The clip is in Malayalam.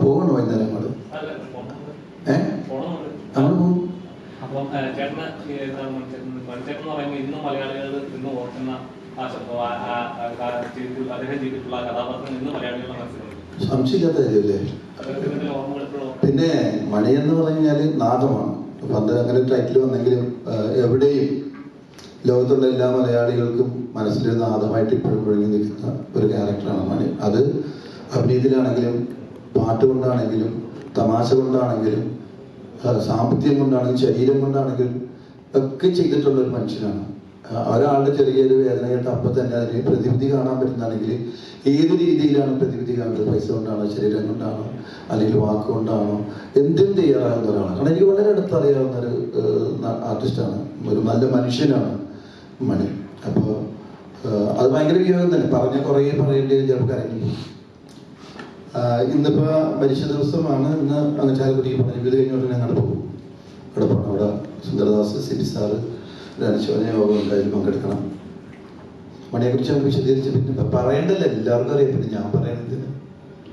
പോകണോ വൈകുന്നേരം പോകും അപ്പം ചേട്ടന് മണിച്ചേട്ടൻ പറയുമ്പോൾ ഇന്നും മലയാളികൾ ഇന്ന് ഓർക്കുന്ന സംശയമില്ലാത്ത കാര്യമല്ലേ? പിന്നെ മണി എന്ന് പറഞ്ഞു കഴിഞ്ഞാൽ നാദമാണ് പണ്ട് അങ്ങനെ ടൈറ്റിൽ വന്നെങ്കിലും എവിടെയും ലോകത്തുള്ള എല്ലാ മലയാളികൾക്കും മനസ്സിലൊരു നാദമായിട്ട് ഇപ്പോഴും ഒഴുകി നിൽക്കുന്ന അത് അഭിനയത്തിലാണെങ്കിലും പാട്ട് കൊണ്ടാണെങ്കിലും തമാശ കൊണ്ടാണെങ്കിലും സാമ്പത്തികം കൊണ്ടാണെങ്കിലും ശരീരം കൊണ്ടാണെങ്കിലും ഒക്കെ ചെയ്തിട്ടുള്ള ഒരു മനുഷ്യനാണ്. ഒരാളുടെ ചെറിയൊരു വേദന കേട്ട് അപ്പം തന്നെ അതിന് പ്രതിവിധി കാണാൻ പറ്റുന്നതാണെങ്കിൽ ഏത് രീതിയിലാണ് പ്രതിവിധി കാണുന്നത്? പൈസ കൊണ്ടാണോ ശരീരം കൊണ്ടാണോ അല്ലെങ്കിൽ വാക്കുകൊണ്ടാണോ എന്തും തയ്യാറാകുന്ന ഒരാളാണ്. കാരണം എനിക്ക് വളരെ അടുത്ത് അറിയാവുന്ന ഒരു ആർട്ടിസ്റ്റാണ്. ഒരു നല്ല മനുഷ്യനാണ് മണി. അപ്പോൾ അത് ഭയങ്കര വിയോഗം തന്നെ. പറഞ്ഞ കുറേ പറയേണ്ടി ചിലപ്പോൾ. ആഹ് ഇന്നിപ്പോ മരിച്ച ദിവസമാണ് ഇന്ന് അങ്ങ് ചാലക്കുടിക്ക് പറഞ്ഞു ഇത് കഴിഞ്ഞ ഉടനെ അങ്ങോട്ട് പോകും. അവിടെ പോകണം അവിടെ സുന്ദരദാസ് സിബി സാറ് അനുശോചന യോഗം ഉണ്ടായാലും പങ്കെടുക്കണം. മണിയെ കുറിച്ച് നമുക്ക് വിശദീകരിച്ച് പിന്നെ പറയേണ്ടല്ലോ. എല്ലാവർക്കും അറിയാം. പിന്നെ ഞാൻ പറയണതിന്